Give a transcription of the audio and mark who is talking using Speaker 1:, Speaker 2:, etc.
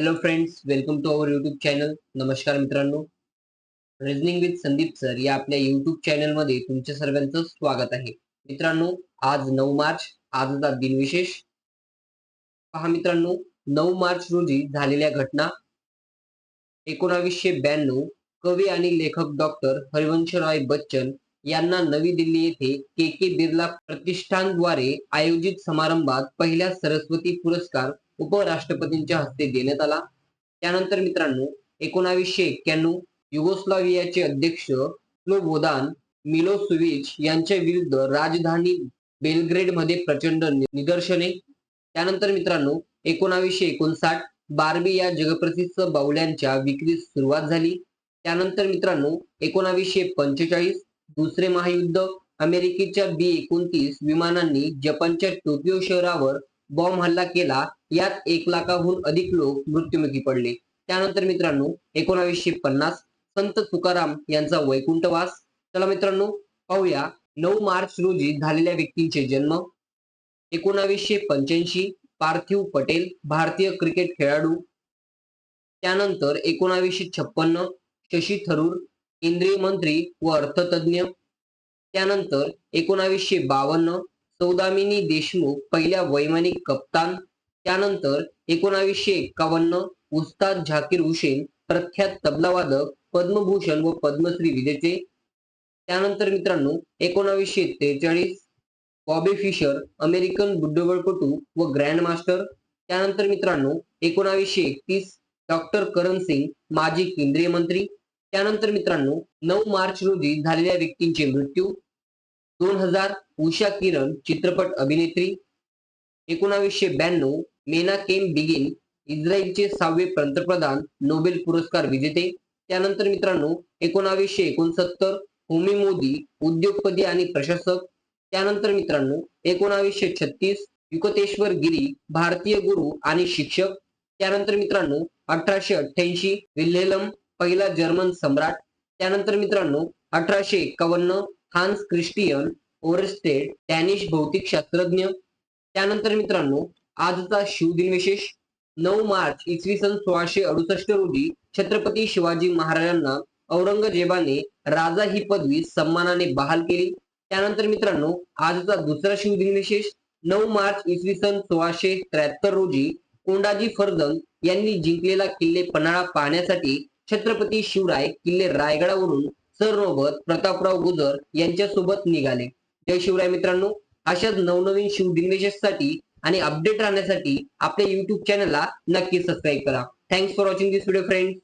Speaker 1: Hello friends welcome to our YouTube channel नमस्कार मित्रांनो. Reasoning with Sandeep sir या आपल्या यूट्यूब चॅनलमध्ये तुमच्या सर्वांचं स्वागत आहे. मित्रांनो आज नऊ मार्च आजचा दिनविशेष पहा मित्रांनो नऊ मार्च रोजी झालेल्या घटना. एकोणावीसशे ब्याण्णव कवी आणि लेखक डॉक्टर हरिवंशराय बच्चन यांना नवी दिल्ली येथे के के बिर्ला प्रतिष्ठानद्वारे आयोजित समारंभात पहिल्या सरस्वती पुरस्कार उपराष्ट्रपतींच्या हस्ते देण्यात आला. त्यानंतर मित्रांनो एकोणावीसशे एक्क्याण्णव युगोस्लावियाचे अध्यक्ष स्लोबोदान मिलोसुविच यांच्या विरुद्ध राजधानी बेलग्रेडमध्ये प्रचंड निदर्शने. त्यानंतर मित्रांनो एकोणावीसशे एकोणसाठ बार्बी या जगप्रसिद्ध बाहुल्यांच्या विक्रीस सुरुवात झाली. त्यानंतर मित्रांनो एकोणावीसशे पंचेचाळीस दुसरे महायुद्ध अमेरिकेच्या बी एकोणतीस विमानांनी जपानच्या टोकियो शहरावर बॉम्ब हल्ला केला. यात एक लाखाहून अधिक लोक मृत्युमुखी पडले. त्यानंतर मित्रांनो एकोणावीसशे पन्नास संत तुकाराम यांचा वैकुंठवास. चला मित्रांनो पाहूया. नऊ मार्च रोजी झालेल्या व्यक्तींचे जन्म. एकोणावीसशे पंच्याऐंशी पार्थिव पटेल भारतीय क्रिकेट खेळाडू. त्यानंतर एकोणावीसशे छप्पन्न शशी थरूर केंद्रीय मंत्री व अर्थतज्ञ त्यानंतर एकोणावीसशे बावन्न सौदामिनी देशमुख पहिल्या वैमानिक कप्तान. त्यानंतर एकोणावीसशे एक्कावन्न उस्ताद झाकीर हुसेन प्रख्यात तबलावादक पद्मभूषण व पद्मश्री विजेते. त्यानंतर मित्रांनो एकोणावीसशे त्रेचाळीस बॉबी फिशर अमेरिकन बुद्धिबळपटू व ग्रँड मास्टर त्यानंतर मित्रांनो एकोणावीसशे एकतीस डॉक्टर करण सिंग माजी केंद्रीय मंत्री. त्यानंतर मित्रांनो नऊ मार्च रोजी झालेल्या व्यक्तींचे मृत्यू. दोन हजार उषा किरण चित्रपट अभिनेत्री. एकोणावीसशे ब्याण्णव मेना केम बिगिन इस्रायलचे सहावे पंतप्रधान नोबेल पुरस्कार विजेते. त्यानंतर मित्रांनो एकोणावीसशे एकोणसत्तर होमी मोदी उद्योगपती आणि प्रशासक. त्यानंतर मित्रांनो एकोणावीसशे छत्तीस युकतेश्वर गिरी भारतीय गुरु आणि शिक्षक. त्यानंतर मित्रांनो अठराशे अठ्ठ्याऐंशी विल्हेलम पहिला जर्मन सम्राट. त्यानंतर मित्रांनो अठराशे एक्कावन्न हान्स क्रिस्टियन ओरस्टेड डॅनिश भौतिक शास्त्रज्ञ त्यानंतर मित्रांनो आजचा शिवदिन विशेष. नऊ मार्च इसवी सन सोळाशे अडुसष्ट रोजी छत्रपती शिवाजी महाराजांना औरंगजेबाने राजा ही पदवी सन्मानाने बहाल केली. त्यानंतर मित्रांनो आजचा दुसरा शिवदिन विशेष नऊ मार्च इसवी सन सोळाशे त्र्याहत्तर रोजी कोंडाजी फर्जंग यांनी जिंकलेला किल्ले पन्हाळा पाहण्यासाठी छत्रपती शिवराय किल्ले रायगडावरून सरनोबत प्रतापराव गुजर यांच्यासोबत निघाले. जय शिवराय मित्रांनो अशाच नवनवीन शिवदिनविशेषसाठी आणि अपडेट राहण्यासाठी आपल्या युट्यूब चॅनलला नक्की सबस्क्राईब करा. Thanks for watching this video friends